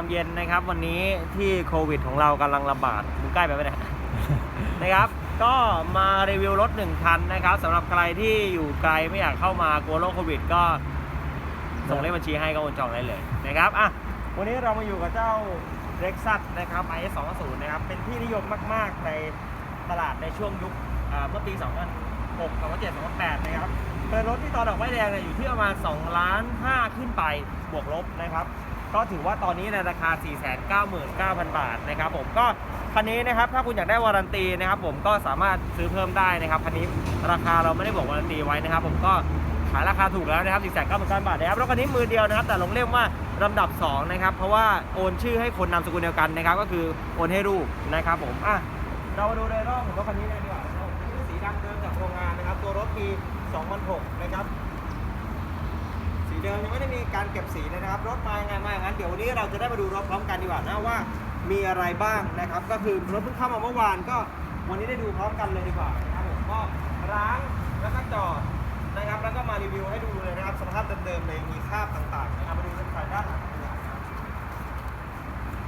ครับผมในยามเย็นนะครับ วันนี้ที่โควิดของเรากำลังระบาดมึงใกล้ไปไหมเนี่ย นะครับ ก็มารีวิวรถหนึ่งคันนะครับสำหรับใครที่อยู่ไกลไม่อยากเข้ามากลัวโรคโควิดก็ ส่งเลขบัญชีให้ก็โอนจองได้เลยนะครับอะวันนี้เรามาอยู่กับเจ้าเร็กซัสนะครับ IS 2 0นะครับ เป็นที่นิยมมาก ๆ ในตลาดในช่วงยุคอ่าเมื่อปี 2006 2007 2008 นะครับเป็นรถที่ตอนดอกไม้แดงเนี่ยอยู่ที่ประมาณ2ล้าน5ขึ้นไปบวกลบนะครับ ก็ถือว่าตอนนี้ในราคา 499,000 บาทนะครับผมก็คันนี้นะครับถ้าคุณอยากได้วารันตีนะครับผมก็สามารถซื้อเพิ่มได้นะครับคันนี้ราคาเราไม่ได้บอกวารันตีไว้นะครับ ผมก็ขายราคาถูกแล้วนะครับ499,000บาทนะครับรถคันนี้มือเดียวนะครับ แต่ลงเล่มว่าลำดับ 2 นะครับ เพราะว่าโอนชื่อให้คนนามสกุลเดียวกันนะครับ ก็คือโอนให้ลูกนะครับผมอะเรามาดูโดยรอบของรถคันนี้เลยดีกว่าครับผมสีดำเดิมจากโรงงานนะครับ ตัวรถปี 2006 นะครับ เดิมยังไม่ได้มีการเก็บสีเลยนะครับ รถมายังไงมาอย่างนั้นเดี๋ยววันนี้เราจะได้มาดูรถพร้อมกันดีกว่านะว่ามีอะไรบ้างนะครับ ก็คือรถเพิ่งเข้ามาเมื่อวานก็วันนี้ได้ดูพร้อมกันเลยดีกว่านะครับผมก็ล้างแล้วก็จอดนะครับ แล้วก็มารีวิวให้ดูเลยนะครับสภาพเดิมๆเลยมีคราบต่างๆนะครับมาดูกันด้านหลังดีกว่าครับ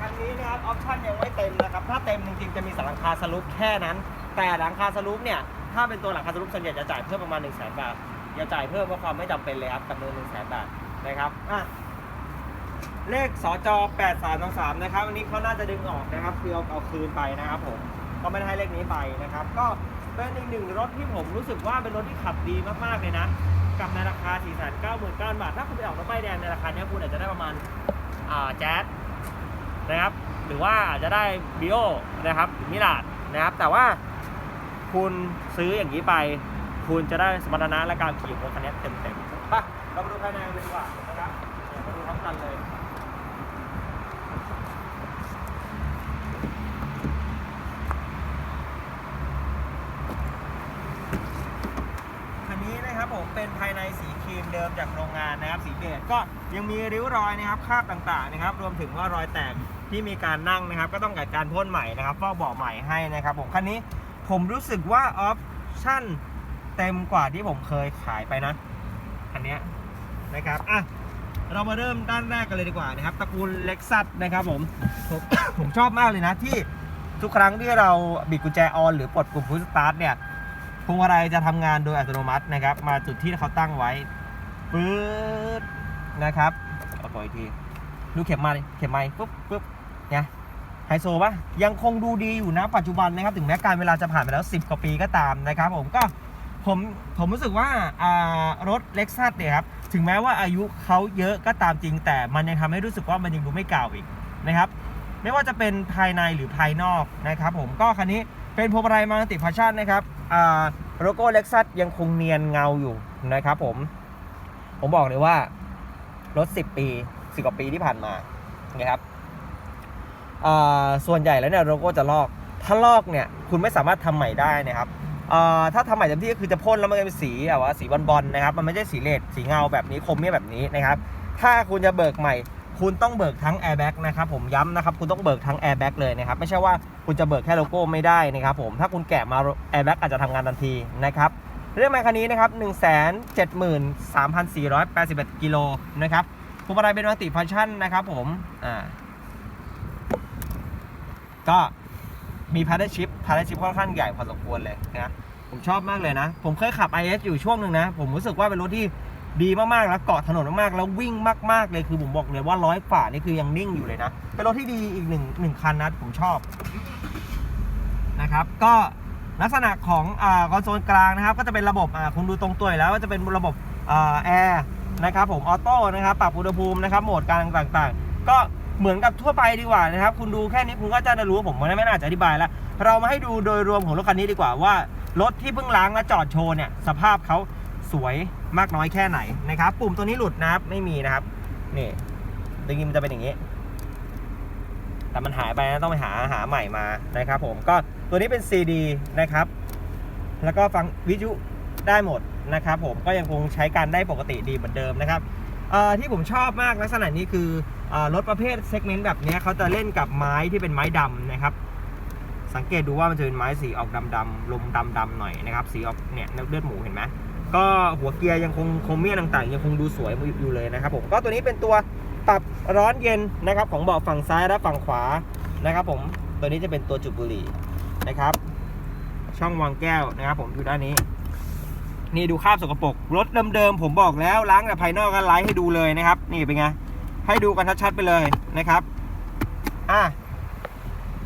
คันนี้นะครับออปชั่นยังไม่เต็มนะครับ ถ้าเต็มจริงๆจะมีสลังคาสลุปแค่นั้น แต่หลังคาสลุปเนี่ยถ้าเป็นตัวหลังคาสลุปส่วนใหญ่จะจ่ายเพิ่มประมาณ1นึ่งแสนบาท อย่าจ่ายเพิ่มเพราะความไม่จำเป็นเลยครับกับเงินหนึ่งแสนบาทนะครับอะเลขสจ8323นะครับวันนี้เขาน่าจะดึงออกนะครับคือเอาเอาคืนไปนะครับผมก็ไม่ได้ให้เลขนี้ไปนะครับ ก็เป็นอีกหนึ่งรถที่ผมรู้สึกว่าเป็นรถที่ขับดีมากๆเลยนะกับในราคา 4 9 9 0 0 0 บาท ถ้าคุณไปออกรถป้ายแดงในราคาเนี้ยคุณอาจจะได้ประมาณอ่าแจ๊สนะครับ หรือว่าอาจจะได้บิโอนะครับมิลาดนะครับ แต่ว่าคุณซื้ออย่างนี้ไป คุณจะได้สมรรถนะและการขี่รถคันนี้เต็มๆไปเรามาดูภายในกันเลยดีกว่านะครับเดี๋ยวมาดูพร้อมกันเลยคันนี้นะครับผมเป็นภายในสีครีมเดิมจากโรงงานนะครับสีเบจก็ยังมีริ้วรอยนะครับคราบต่างๆนะครับ รวมถึงว่ารอยแตกที่มีการนั่งนะครับ ก็ต้องการการพ่นใหม่นะครับฟอกเบาะใหม่ให้นะครับผมคันนี้ผมรู้สึกว่าออปชั่น เต็มกว่าที่ผมเคยขายไปนะคันเนี้ยนะครับอะเรามาเริ่มด้านแรกกันเลยดีกว่านะครับตระกูลเล็กซัสนะครับผมผมผมชอบมากเลยนะที่ทุกครั้งที่เราบิดกุญแจออนหรือปลดปุ่มพุชสตาร์ทเนี่ยพวงมาลัยจะทำงานโดยอัตโนมัตินะครับ มาจุดที่เขาตั้งไว้ปื๊ดนะครับเอาต่ออีกทีดูเข็มมาเข็มไม้ปุ๊บปุ๊บเนี่ยไฮโซปะยังคงดูดีอยู่นะปัจจุบันนะครับ ถึงแม้การเวลาจะผ่านไปแล้ว 10 กว่าปีก็ตามนะครับ ผมก็ ผมผมรู้สึกว่าอ่ารถเล็กซัสเนี่ยครับถึงแม้ว่าอายุเขาเยอะก็ตามจริง แต่มันยังทำให้รู้สึกว่ามันยังดูไม่เก่าอีกนะครับไม่ว่าจะเป็นภายในหรือภายนอกนะครับผมก็คันนี้เป็นพวงมาลัยมัลติฟังชันนะครับโลโก้เล็กซัสยังคงเนียนเงาอยู่นะครับผม ผมบอกเลยว่า รถ 10 ปี10กว่าปีที่ผ่านมานะครับส่วนใหญ่แล้วเนี่ยโลโก้จะลอก ถ้าลอกเนี่ยคุณไม่สามารถทำใหม่ได้นะครับ ถ้าทำใหม่เต็มที่ก็คือจะพ่นแล้วมันจะเป็นสีแบบว่าสีบอลๆนะครับ มันไม่ใช่สีเลดสีเงาแบบนี้คมเนี่ยแบบนี้นะครับ ถ้าคุณจะเบิกใหม่ คุณต้องเบิกทั้งแอร์แบ็กนะครับผมย้ำนะครับ คุณต้องเบิกทั้งแอร์แบ็กเลยนะครับ ไม่ใช่ว่าคุณจะเบิกแค่โลโก้ไม่ได้นะครับผม ถ้าคุณแกะมาแอร์แบ็กอาจจะทำงานทันทีนะครับ เรื่องไมค์คันนี้นะครับ 173,481 กิโลนะครับพวงมาลัยเป็นมัลติฟังก์ชันนะครับผม อ่า ก็ มีพาร์ทชิพพาร์ทชิพค่อนข้างใหญ่พอสมควรเลยนะผมชอบมากเลยนะ ผมเคยขับ IS อยู่ช่วงหนึ่งนะ ผมรู้สึกว่าเป็นรถที่ดีมากๆ แล้วเกาะถนนมากๆ แล้ววิ่งมากๆ เลยคือผมบอกเลยว่าร้อยฝ่านี่คือยังนิ่งอยู่เลยนะ เป็นรถที่ดีอีกหนึ่งหนึ่งคันนะผมชอบนะครับ ก็ลักษณะของอคอนโซลกลางนะครับ ก็จะเป็นระบบคุณดูตรงตัวอยู่แล้วว่าจะเป็นระบบอแอร์นะครับผมออโต้นะครับปรับอุณหภูมินะครับโหมดการต่างๆ ก็ เหมือนกับทั่วไปดีกว่านะครับ คุณดูแค่นี้คุณก็จะได้รู้ว่าผมไม่น่าจะอธิบายแล้ว เรามาให้ดูโดยรวมของรถคันนี้ดีกว่าว่ารถที่เพิ่งล้างและจอดโชว์เนี่ยสภาพเขาสวยมากน้อยแค่ไหนนะครับ ปุ่มตัวนี้หลุดนะครับไม่มีนะครับนี่จริงๆมันจะเป็นอย่างนี้ แต่มันหายไปนะต้องไปหาหาใหม่มานะครับ ผมก็ตัวนี้เป็น CD นะครับ แล้วก็ฟังวิทยุได้หมดนะครับ ผมก็ยังคงใช้การได้ปกติดีเหมือนเดิมนะครับที่ผมชอบมากลักษณะนี้คือ รถประเภทเซกเมนต์แบบนี้เขาจะเล่นกับไม้ที่เป็นไม้ดำนะครับ สังเกตดูว่ามันจะเป็นไม้สีออกดำๆลมดำๆหน่อยนะครับ สีออกเนี่ยเลือดหมูเห็นไหมก็หัวเกียร์ยังคงโครเมียต่างๆ ยังคงดูสวยอยู่เลยนะครับผมก็ตัวนี้เป็นตัวปรับร้อนเย็นนะครับของเบาะฝั่งซ้ายและฝั่งขวานะครับ ผมตัวนี้จะเป็นตัวจุดบุหรี่นะครับ ช่องวางแก้วนะครับผมอยู่ด้านนี้ นี่ดูคราบสกปรกรถเดิมๆผมบอกแล้วล้างแต่ภายนอกกันไลฟ์ให้ดูเลยนะครับ นี่เป็นไง ให้ดูกันชัดๆไปเลยนะครับอะ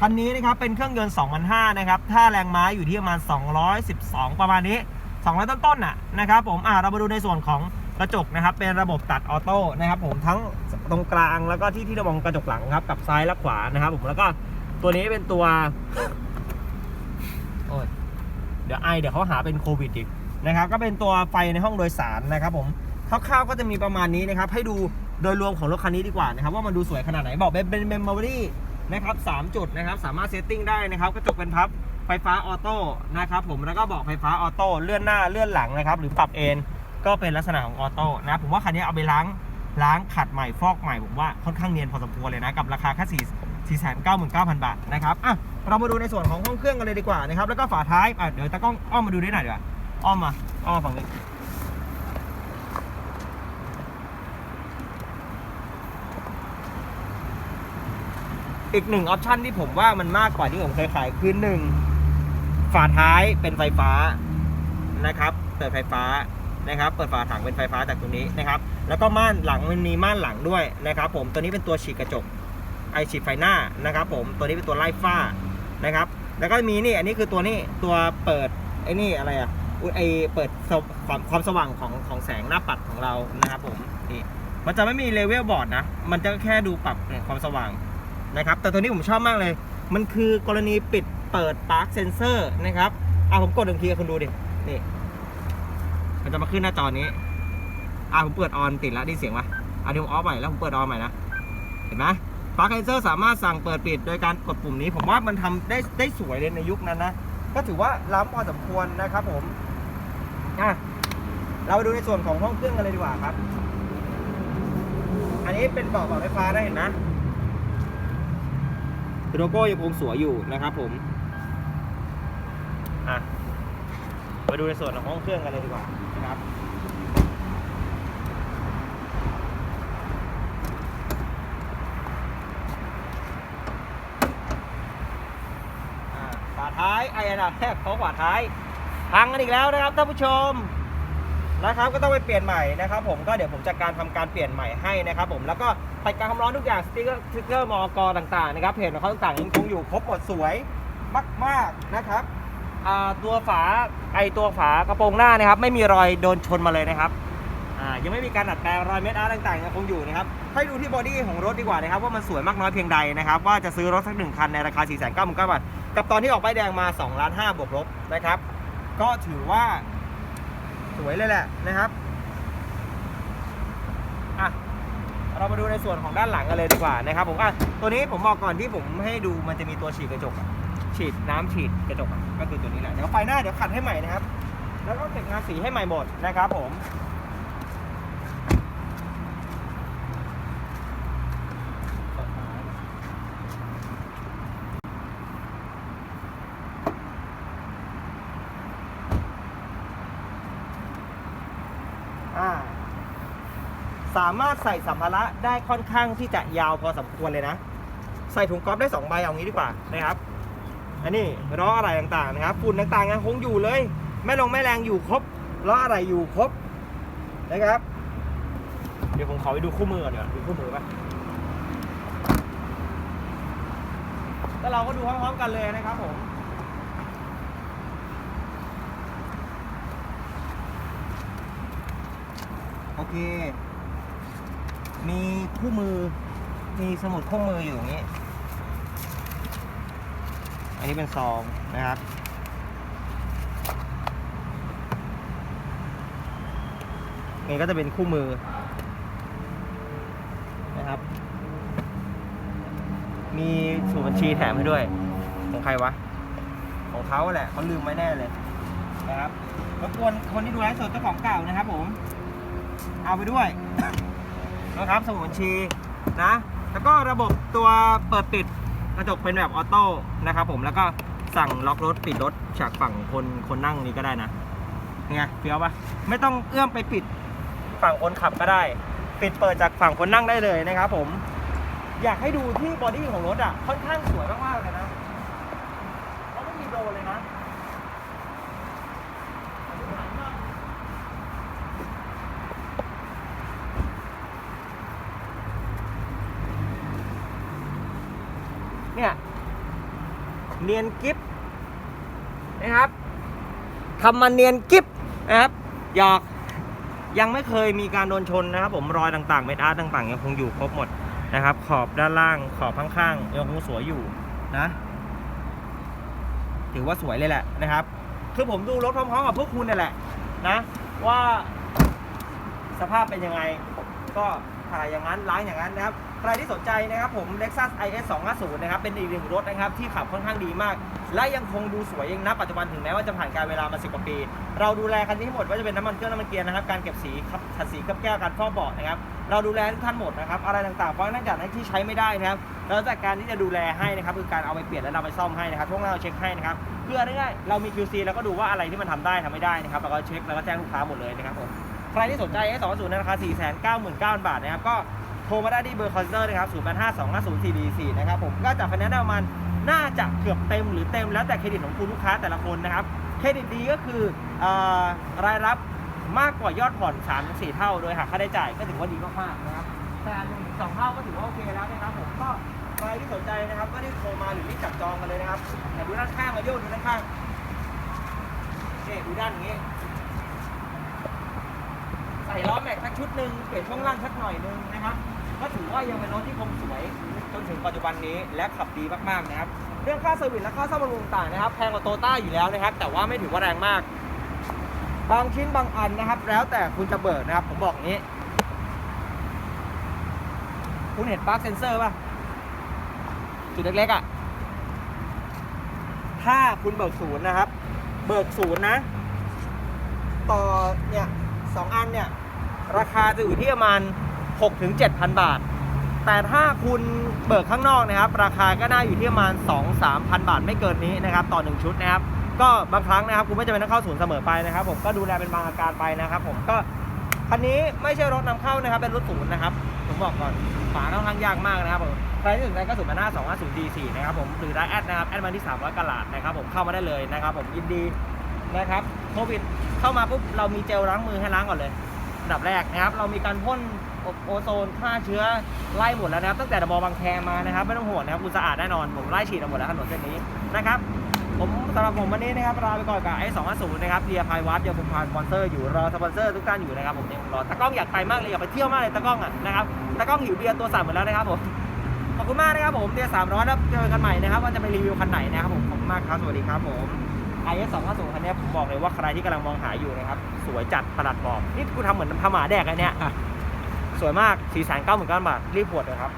คันนี้นะครับเป็นเครื่องยนต์2,500นะครับถ้าแรงม้าอยู่ที่ประมาณ 212 ประมาณนี้ 200 ต้นๆน่ะนะครับผมอะเรามาดูในส่วนของกระจกนะครับ เป็นระบบตัดออโต้นะครับผมทั้งตรงกลางแล้วก็ที่ที่เระมองกระจกหลังครับกับซ้ายและขวานะครับผมแล้วก็ตัวนี้เป็นตัวโอ้ยเดี๋ยวไอเดี๋ยวเขาหาเป็นโควิดอีกนะครับ ก็เป็นตัวไฟในห้องโดยสารนะครับผมคร่าวๆก็จะมีประมาณนี้นะครับ ให้ดู โดยรวมของรถคันนี้ดีกว่านะครับว่ามันดูสวยขนาดไหนบอกเป็นเมมโมรี่นะครับสามจุดนะครับสามารถเซตติ้งได้นะครับกระจกเป็นพับไฟฟ้าออโต้นะครับผมแล้วก็บอกไฟฟ้าออโต้เลื่อนหน้าเลื่อนหลังนะครับหรือปรับเอนก็เป็นลักษณะของออโต้นะผมว่าคันนี้เอาไปล้างล้างขัดใหม่ฟอกใหม่ผมว่าค่อนข้างเนียนพอสมควรเลยนะกับราคาแค่สี่สี่แสนเก้าหมื่นเก้าพันบาทนะครับอะเรามาดูในส่วนของห้องเครื่องกันเลยดีกว่านะครับแล้วก็ฝาท้ายอะเดี๋ยวตากล้องอ้อมมาดูได้หน่อยดีกว่าอ้อมมาอ้อมมาฝั่งนี้ อีกหนึ่งออปชันที่ผมว่ามันมากกว่าที่ผมเคยขายคือหนึ่งฝาท้ายเป็นไฟฟ้านะครับ เปิดไฟฟ้านะครับ เปิดฝาถังเป็นไฟฟ้าจากตรงนี้นะครับ แล้วก็ม่านหลังมันมีม่านหลังด้วยนะครับ ผมตัวนี้เป็นตัวฉีดกระจกไอฉีดไฟหน้านะครับ ผมตัวนี้เป็นตัวไล่ฝ้านะครับ แล้วก็มีนี่อันนี้คือตัวนี้ตัวเปิดไอ้นี่อะไรอะไอเปิดความความสว่างของของแสงหน้าปัดของเรานะครับ ผมนี่มันจะไม่มีเลเวลบอร์ดนะ มันจะแค่ดูปรับความสว่าง นะครับ แต่ตัวนี้ผมชอบมากเลย มันคือกรณีปิดเปิดปาร์คเซนเซอร์นะครับอะผมกดหนึ่งทีคุณดูดิ นี่ มันจะมาขึ้นหน้าจอนี้อะผมเปิดออนติดแล้วได้เสียงปะอะเดี๋ยวผมออฟใหม่แล้วผมเปิดออนใหม่นะ เห็นไหมปาร์คเซนเซอร์สามารถสั่งเปิดปิดโดยการกดปุ่มนี้ ผมว่ามันทำได้ได้สวยเลยในยุคนั้นนะ ก็ถือว่าล้ำพอสมควรนะครับผม อะ เราไปดูในส่วนของห้องเครื่องกันเลยดีกว่าครับ อันนี้เป็นเบาะเบาะไฟฟ้าได้เห็นไหม โลโก้ยังคงสวยอยู่นะครับผมอะมาดูในส่วนของห้องเครื่องกันเลยดีกว่านะครับอ่าฝาท้ายไอ้อันดับแรกของฝาท้ายพังกันอีกแล้วนะครับท่านผู้ชมนะครับก็ต้องไปเปลี่ยนใหม่นะครับ ผมก็เดี๋ยวผมจัดการทำการเปลี่ยนใหม่ให้นะครับ ผมแล้วก็ตั ดการความร้อนทุกอย่างสติ๊กเกอร์สติ๊กเกอร์มอกต่างๆนะครับเพจของเขาต่างๆยังคงอยู่ครบหมดสวยมากๆนะครับตัวฝาไอตัวฝากระโปรงหน้านะครับไม่มีรอยโดนชนมาเลยนะครับยังไม่มีการดัดแปลงรอยเม็ดอาร์ต่างๆยังคงอยู่นะครับให้ดูที่บอดี้ของรถดีกว่านะครับว่ามันสวยมากน้อยเพียงใดนะครับว่าจะซื้อรถสักหนึ่งคันในราคา 4 9 9 0 0 0บาทกับตอนที่ออกป้ายแดงมา2ล้าน5บวกลบนะครับ ก็ถือว่าสวยเลยแหละนะครับ อะ เรามาดูในส่วนของด้านหลังกันเลยดีกว่านะครับผมอะตัวนี้ผมบอกก่อนที่ผมให้ดูมันจะมีตัวฉีดกระจกอะฉีดน้ำฉีดกระจกอะก็คือตัวนี้แหละเดี๋ยวไฟหน้าเดี๋ยวขัดให้ใหม่นะครับ แล้วก็เก็บงานสีให้ใหม่หมดนะครับผม อ่า สามารถใส่สัมภาระได้ค่อนข้างที่จะยาวพอสมควรเลยนะ ใส่ถุงก๊อฟได้2ใบเอางี้ดีกว่านะครับ อันนี้ล้ออะไรต่างๆนะครับฝุ่นต่างๆยังคงอยู่เลย ไม่ลงไม่แรงอยู่ครบล้ออะไรอยู่ครบนะครับ เดี๋ยวผมขอไปดูคู่มือก่อนเดี๋ยวดูคู่มือป่ะแล้วเราก็ดูพร้อมๆกันเลยนะครับผมโอเค มีคู่มือ มีสมุดคู่มืออยู่ตรงนี้ อันนี้เป็นซองนะครับ นี่ก็จะเป็นคู่มือนะครับ มีสมุดบัญชีแถมให้ด้วย ของใครวะ ของเขาแหละเขาลืมไว้แน่เลยนะครับรบกวนคนที่ดูไลฟ์สดเจ้าของเก่านะครับผม เอาไปด้วย นะครับสมุดบัญชีนะ แล้วก็ระบบตัวเปิดปิดกระจกเป็นแบบออโต้นะครับผมแล้วก็สั่งล็อกรถปิดรถจากฝั่งคนคนนั่งนี้ก็ได้นะไงเฟี้ยวปะไม่ต้องเอื้อมไปปิดฝั่งคนขับก็ได้ ปิดเปิดจากฝั่งคนนั่งได้เลยนะครับผม อยากให้ดูที่บอดี้ของรถอะค่อนข้างสวยมากๆเลยนะเขาไม่มีโดนเลยนะ เนียนกิฟนะครับทำมาเนียนกิฟนะครับหยอกยังไม่เคยมีการโดนชนนะครับ ผมรอยต่างๆ เม็ดอาร์ตต่าง ๆ ยังคงอยู่ครบหมดนะครับ ขอบด้านล่าง ขอบข้างๆยังคงสวยอยู่นะ ถือว่าสวยเลยแหละนะครับ คือผมดูรถพร้อมๆกับพวกคุณนี่แหละนะ ว่าสภาพเป็นยังไง ก็ถ่ายอย่างนั้นล้างอย่างนั้นนะครับ ใครที่สนใจนะครับผม Lexus IS 250นะครับเป็นอีกหนึ่งรถนะครับที่ขับค่อนข้างดีมาก และยังคงดูสวยยังนับปัจจุบันถึงแม้ว่าจะผ่านการเวลามาสิบกว่าปี เราดูแลคันนี้หมดว่าจะเป็นน้ำมันเครื่องน้ำมันเกียร์นะครับการเก็บสีครับขัดสีเคลือบแก้วการฟอกเบาะนะครับเราดูแลทุกท่านหมดนะครับอะไรต่างๆเพราะนั่นจากนั้นที่ใช้ไม่ได้นะครับเราจัดการที่จะดูแลให้นะครับคือการเอาไปเปลี่ยนแล้วเราไปซ่อมให้นะครับพวกเราเช็คให้นะครับเพื่อง่ายๆเรามี QC แล้วก็ดูว่าอะไรที่มันทำได้ทำไม่ได้นะครับเราก็เช็คแล้วก็แจ้งลูกค้าหมดเลยนะครับผมใครที่สนใจ S 2 0ในราคา 499,000 บาทนะครับก็ โทรมาได้ที่เบอร์คอนเซอร์นะครับ0 8 5 2 5 0 4 4 4นะครับผมก็จะไฟแนนซ์ประมาณน่าจะเกือบเต็มหรือเต็มแล้วแต่เครดิตของคุณลูกค้าแต่ละคนนะครับ เครดิตดีก็คืออรายรับมากกว่ายอดผ่อน3 4เท่า โดยหักค่าใช้จ่ายก็ถือว่าดีมากๆนะครับ แต่หนึ่งสองเท่าก็ถือว่าโอเคแล้วนะครับผมก็ใครที่สนใจนะครับ ก็รีบโทรมาหรือรีบจับจองกันเลยนะครับแต่ดูด้านข้างมาโยกดูด้านข้างนี่ดูด้านอย่างนี้ ใส่ล้อแม็กซ์สักชุดหนึ่งเปลี่ยนช่วงล่างสักหน่อยหนึงนะครับ ก็ถือว่ายังเป็นรถที่คงสวยจนถึงปัจจุบันนี้และขับดีมากๆนะครับ เรื่องค่าเซอร์วิสและค่าซ่อมบำรุงต่างนะครับแพงกว่าโตต้าอยู่แล้วนะครับ แต่ว่าไม่ถือว่าแรงมาก บางชิ้นบางอันนะครับ แล้วแต่คุณจะเบิกนะครับ ผมบอกนี้ คุณเห็นปลั๊กเซนเซอร์ป่ะจุดเล็กๆอะถ้าคุณเบิกศูนย์นะครับ เบิกศูนย์นะ ต่อเนี่ยสองอันเนี่ย ราคาจะอยู่ที่ประมาณ 6ถึง7,000บาท แต่ถ้าคุณเบิกข้างนอกนะครับ ราคาก็น่าอยู่ที่ประมาณ 2 3พันบาทไม่เกินนี้นะครับ ต่อ 1 ชุดนะครับ ก็บางครั้งนะครับ คุณไม่จำเป็นต้องเข้าศูนย์เสมอไปนะครับ ผมก็ดูแลเป็นบางอาการไปนะครับ ผมก็คันนี้ไม่ใช่รถนำเข้านะครับ เป็นรถศูนย์นะครับ ผมบอกก่อนฝาค่อนข้างยากมากนะครับผมใครที่สนใจก็ศูนย์มาหน้า2 5 0 D 4 นะครับผมหรือได้แอดนะครับแอดมาที่300กะลาดนะครับ ผมเข้ามาได้เลยนะครับ ผมยินดีนะครับโควิดเข้ามาปุ๊บเรามีเจลล้างมือให้ล้างก่อนเลย อันดับแรกนะครับ เรามีการพ่นโอโซนฆ่าเชื้อไล่หมดแล้วนะครับ ตั้งแต่ดมบางแคมานะครับ ไม่ต้องห่วงนะครับคุณสะอาดแน่นอน ผมไล่ฉีดมาหมดแล้วถนนเส้นนี้นะครับ ผมสำหรับผมวันนี้นะครับลาไปก่อนกับไอ้สองศูนย์นะครับเรียพายวัดยังคงพานสปอนเซอร์อยู่รอสปอนเซอร์ทุกท่านอยู่นะครับผมยังรอตากล้องอยากไปมากเลยอยากไปเที่ยวมากเลยตากล้องอะนะครับตากล้องหิวเบียร์ตัวสั่นหมดแล้วนะครับผมขอบคุณมากนะครับผมเบียร์สามร้อยแล้วเจอกันใหม่นะครับว่าจะไปรีวิวคันไหนนะครับผมขอบคุณมากครับสวัสดีครับผม i s 2 5 0คันนี้ผมบอกเลยว่าใครที่กำลังมองหาอยู่นะครับสวยจัดประหลัดบอกนี่กูทำเหมือนพาหมาแดกอันเนี้ยสวยมาก4 9 9 0 0 0บาทรีบปวดเลยครับ